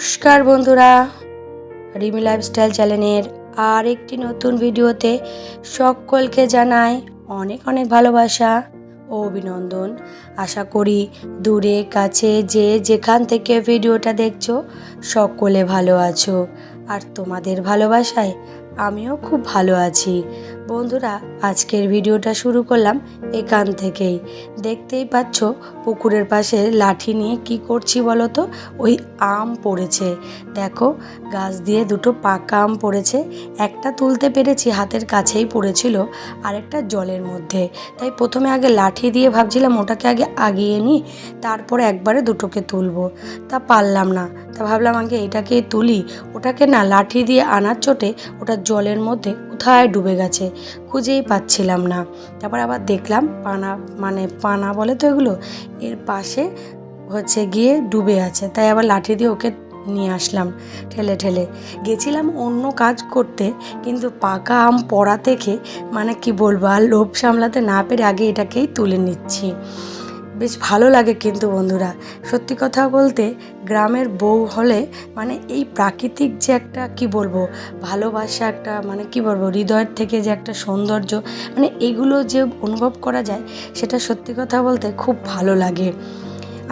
নমস্কার বন্ধুরা, রিমি লাইফস্টাইল চ্যানেলের আর একটি নতুন ভিডিওতে সকলকে জানাই অনেক অনেক ভালোবাসা ও অভিনন্দন। আশা করি দূরে, কাছে, যে যেখান থেকে ভিডিওটা দেখছ, সকলে ভালো আছো। আর তোমাদের ভালোবাসায় আমিও খুব ভালো আছি। বন্ধুরা, আজকের ভিডিওটা শুরু করলাম এখান থেকেই। দেখতেই পাচ্ছ পুকুরের পাশে লাঠি নিয়ে কি করছি বলো তো ওই আম পড়েছে। দেখো, গাছ দিয়ে দুটো পাকা আম পড়েছে। একটা তুলতে পেরেছি, হাতের কাছেই পড়েছিল, আরেকটা জলের মধ্যে। তাই প্রথমে আগে লাঠি দিয়ে ভাবছিলাম ওটাকে আগে আগিয়ে নিই, তারপরে একবারে দুটোকে তুলবো। তা পারলাম না। তা ভাবলাম আগে এটাকে তুলি। ওটাকে না, লাঠি দিয়ে আনার চোটে ওটা জলের মধ্যে কোথায় ডুবে গেছে খুঁজেই পাচ্ছিলাম না। তারপর আবার দেখলাম পানা মানে পানা বলে তো এগুলো? এর পাশে হচ্ছে গিয়ে ডুবে আছে। তাই আবার লাঠি দিয়ে ওকে নিয়ে আসলাম ঠেলে ঠেলে। গেছিলাম অন্য কাজ করতে, কিন্তু পাকা আম পড়া দেখে মানে কি বলব, আর লোভ সামলাতে না পেরে আগে এটাকেই তুলে নিচ্ছি। বেশ ভালো লাগে কিন্তু বন্ধুরা। সত্যি কথা বলতে গ্রামের বউ হলে মানে এই প্রাকৃতিক যে একটা, কি বলব, ভালোবাসা একটা মানে কি বলব, হৃদয়ের থেকে যে একটা সৌন্দর্য মানে এগুলো যে অনুভব করা যায়, সেটা সত্যি কথা বলতে খুব ভালো লাগে।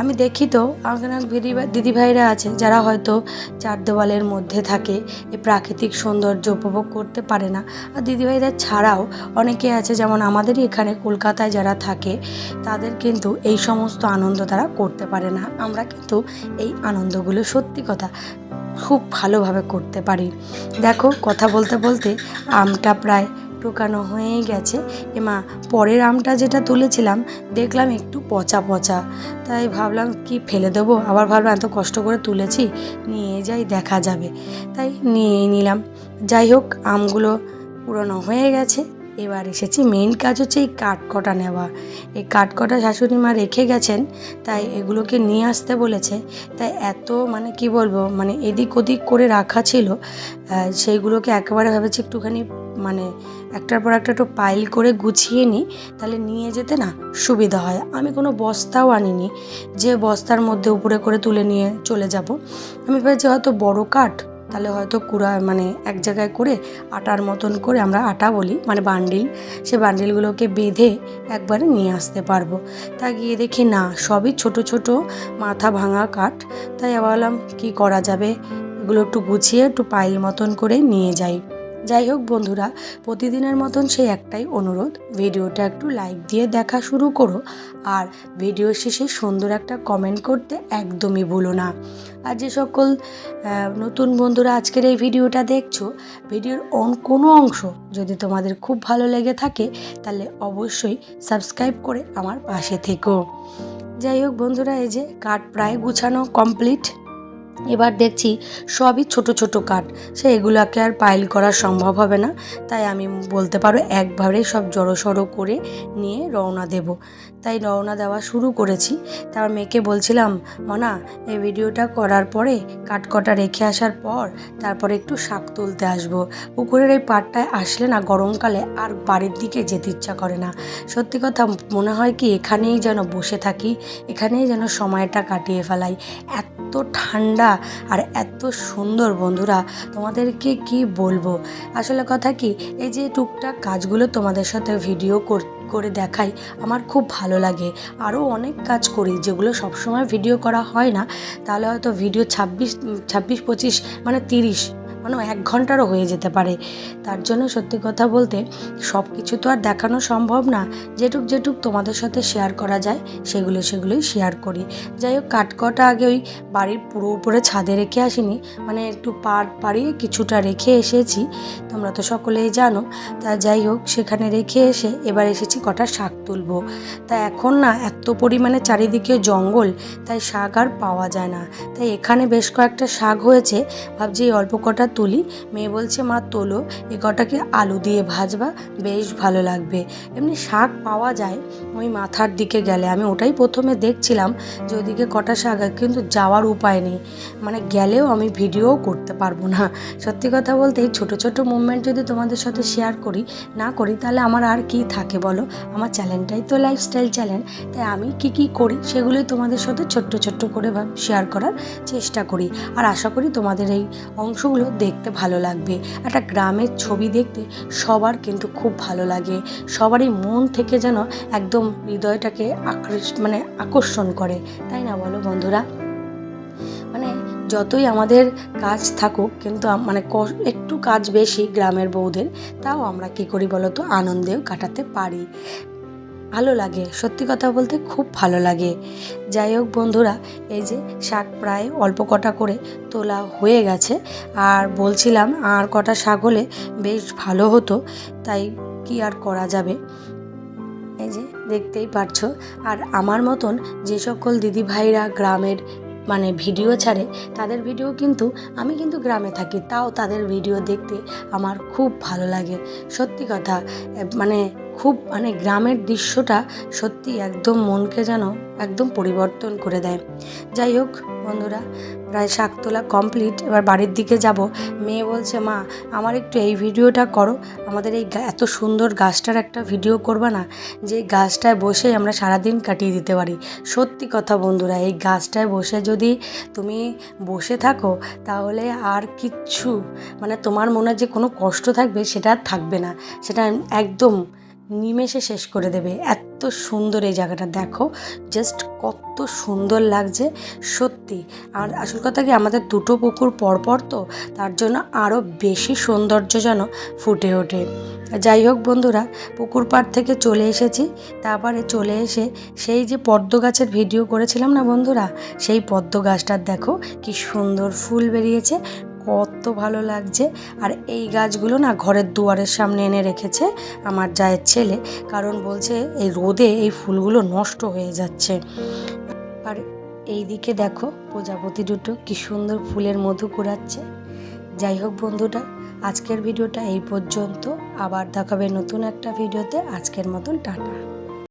আমি দেখি তো অনেক দিদি দিদিভাইরা আছে, যারা হয়তো চার দেওয়ালের মধ্যে থাকে এই প্রাকৃতিক সৌন্দর্য উপভোগ করতে পারে না। আর দিদিভাইদের ছাড়াও অনেকে আছে, যেমন আমাদেরই এখানে কলকাতায় যারা থাকে, তাদের কিন্তু এই সমস্ত আনন্দ তারা করতে পারে না। আমরা কিন্তু এই আনন্দগুলো সত্যি কথা খুব ভালোভাবে করতে পারি। দেখো, কথা বলতে বলতে আমটা প্রায় টোকানো হয়েই গেছে। এমা, পরের আমটা যেটা তুলেছিলাম, দেখলাম একটু পচা পচা। তাই ভাবলাম কি ফেলে দেবো? আবার ভাবলাম এত কষ্ট করে তুলেছি, নিয়ে যাই, দেখা যাবে। তাই নিয়েই নিলাম। যাই হোক, আমগুলো পুরনো হয়ে গেছে। এবার এসেছি মেন কাজ হচ্ছে এই কাঠকটা নেওয়া। এই কাঠকটা শাশুড়ি মা রেখে গেছেন, তাই এগুলোকে নিয়ে আসতে বলেছে। তাই এত মানে কি বলব মানে এদিক ওদিক করে রাখা ছিল সেইগুলোকে একেবারে ভেবেছি একটুখানি মানে একটার পর একটা একটু পাইল করে গুছিয়ে নিই তাহলে নিয়ে যেতে না সুবিধা হয়। আমি কোনো বস্তাও আনিনি, যে বস্তার মধ্যে উপরে করে তুলে নিয়ে চলে যাব। আমি ভেবেছি হয়তো বড় কাঠ, তাহলে হয়তো কুড়া মানে এক জায়গায় করে আটার মতন করে আমরা আটা বলি মানে বান্ডিল সে বান্ডিলগুলোকে বেঁধে একবারে নিয়ে আসতে পারব। তা গিয়ে দেখি না, সবই ছোট ছোট মাথা ভাঙা কাঠ। তাই ভাবলাম কি করা যাবে? এগুলো একটু গুছিয়ে একটু পাইল মতন করে নিয়ে যাই। যাই হোক বন্ধুরা, প্রতিদিনের মতন সেই একটাই অনুরোধ, ভিডিওটা একটু লাইক দিয়ে দেখা শুরু করো আর ভিডিও শেষে সুন্দর একটা কমেন্ট করতে একদমই ভুলো না। আর যে সকল নতুন বন্ধুরা আজকের এই ভিডিওটা দেখছ, ভিডিওর অন কোনো অংশ যদি তোমাদের খুব ভালো লেগে থাকে, তাহলে অবশ্যই সাবস্ক্রাইব করে আমার পাশে থেকো। যাই হোক বন্ধুরা, এই যে কাঠ প্রায় গুছানো কমপ্লিট এবার দেখছি সবই ছোট ছোট কাঠ। সে এগুলোকে আর পাইল করা সম্ভব হবে না। তাই আমি বলতে পারো একবারে সব জড়ো করে নিয়ে রওনা দেব। তাই রওনা দেওয়া শুরু করেছি। তার মেয়েকে বলছিলাম, মনা, এই ভিডিওটা করার পরে কাঠকটা রেখে আসার পর তারপরে একটু শাক তুলতে আসব। পুকুরের এই পাড়টায় আসলে না গরমকালে আর বাড়ির দিকে যেতে ইচ্ছা করে না। সত্যি কথা মনে হয় কি এখানেই যেন বসে থাকি, এখানেই যেন সময়টা কাটিয়ে ফেলাই। এত ঠান্ডা আর এত সুন্দর বন্ধুরা, তোমাদেরকে কি বলব? আসলে কথা কি, এই যে টুকটাক কাজগুলো তোমাদের সাথে ভিডিও কর- করে দেখাই, আমার খুব ভালো লাগে। আরও অনেক কাজ করি, যেগুলো সবসময় ভিডিও করা হয় না, তাহলে হয়তো ভিডিও ছাব্বিশ ছাব্বিশ, পঁচিশ মানে তিরিশ মানে এক ঘন্টারও হয়ে যেতে পারে। তার জন্য সত্যি কথা বলতে সব কিছু তো আর দেখানো সম্ভব না। যেটুক যেটুক তোমাদের সাথে শেয়ার করা যায়, সেগুলো সেগুলোই শেয়ার করি। যাই হোক কাঠকটা আগে ওই বাড়ির পুরো উপরে ছাদে রেখে আসিনি মানে একটু পার পাড়িয়ে কিছুটা রেখে এসেছি, তোমরা তো সকলেই জানো। তা যাই হোক, সেখানে রেখে এসে এবার এসেছি কটা শাক তুলবো। তা এখন না, এত পরিমাণে চারিদিকে জঙ্গল, তাই শাক আর পাওয়া যায় না। তাই এখানে বেশ কয়েকটা শাক হয়েছে, ভাবছি অল্প কটা তুলি। মেয়ে বলছে, মা, তোলো, এ কটাকে আলু দিয়ে ভাজবা, বেশ ভালো লাগবে। এমনি শাক পাওয়া যায়, ওই মাথার দিকে গেলে। আমি ওটাই প্রথমে দেখছিলাম যে ওদিকে কটা শাক কিন্তু যাওয়ার উপায় নেই। মানে গেলেও আমি ভিডিও করতে পারব না। সত্যি কথা বলতে, এই ছোটো ছোটো মুভমেন্ট যদি তোমাদের সাথে শেয়ার করি, না করি, তাহলে আমার আর কি থাকে বলো? আমার চ্যানেলটাই তো লাইফস্টাইল চ্যানেল তাই আমি কি কি করি, সেগুলোই তোমাদের সাথে ছোট্ট ছোট্ট করে শেয়ার করার চেষ্টা করি। আর আশা করি তোমাদের এই অংশগুলো দেখতে ভালো লাগবে। একটা গ্রামের ছবি দেখতে সবার কিন্তু খুব ভালো লাগে। সবারই মন থেকে যেন একদম হৃদয়টাকে আকৃষ মানে আকর্ষণ করে। তাই না বলো বন্ধুরা? মানে যতই আমাদের কাজ থাকুক, কিন্তু মানে একটু কাজ বেশি গ্রামের বউদের, তাও আমরা কি করি বলো তো? আনন্দেও কাটাতে পারি। ভালো লাগে, সত্যি কথা বলতে খুব ভালো লাগে। যাই হোক বন্ধুরা, এই যে শাক প্রায় অল্প কটা করে তোলা হয়ে গেছে। আর বলছিলাম আর কটা শাক হলে বেশ ভালো হতো, তাই কি আর করা যাবে? এই যে দেখতেই পারছ। আর আমার মতন যে সকল দিদি ভাইরা গ্রামের মানে ভিডিও ছাড়ে, তাদের ভিডিও কিন্তু আমি কিন্তু গ্রামে থাকি, তাও তাদের ভিডিও দেখতে আমার খুব ভালো লাগে। সত্যি কথা মানে খুব মানে গ্রামের দৃশ্যটা সত্যি একদম মনকে যেন একদম পরিবর্তন করে দেয়। যাই হোক বন্ধুরা, প্রায় শাক তোলা কমপ্লিট এবার বাড়ির দিকে যাব। মেয়ে বলছে, মা, আমার একটু এই ভিডিওটা করো। আমাদের এই এত সুন্দর গাছটার একটা ভিডিও করবা না, যে গাছটায় বসে আমরা সারাদিন কাটিয়ে দিতে পারি। সত্যি কথা বন্ধুরা, এই গাছটায় বসে যদি তুমি বসে থাকো, তাহলে আর কিচ্ছু মানে তোমার মনে যে কোনো কষ্ট থাকবে, সেটা আর থাকবে না। সেটা একদম নিমেষে শেষ করে দেবে। এত সুন্দর এই জায়গাটা, দেখো। জাস্ট কত সুন্দর লাগছে, সত্যি। আর আসল কথা কি, আমাদের দুটো পুকুর পরপর তো, তার জন্য আরও বেশি সৌন্দর্য যেন ফুটে ওঠে। যাই হোক বন্ধুরা, পুকুর পাড় থেকে চলে এসেছি। তারপরে চলে এসে সেই যে পদ্ম গাছের ভিডিও করেছিলাম না বন্ধুরা, সেই পদ্ম গাছটার দেখো, কি সুন্দর ফুল বেরিয়েছে। কত ভালো লাগছে। আর এই গাছগুলো না ঘরের দুয়ারের সামনে এনে রেখেছে আমার জায়ের ছেলে। কারণ বলছে এই রোদে এই ফুলগুলো নষ্ট হয়ে যাচ্ছে। আর এই দিকে দেখো প্রজাপতি দুটো কি সুন্দর ফুলের মধু কুড়াচ্ছে। যাই হোক বন্ধুটা আজকের ভিডিওটা এই পর্যন্ত। আবার দেখাবে নতুন একটা ভিডিওতে। আজকের মতন টাটা।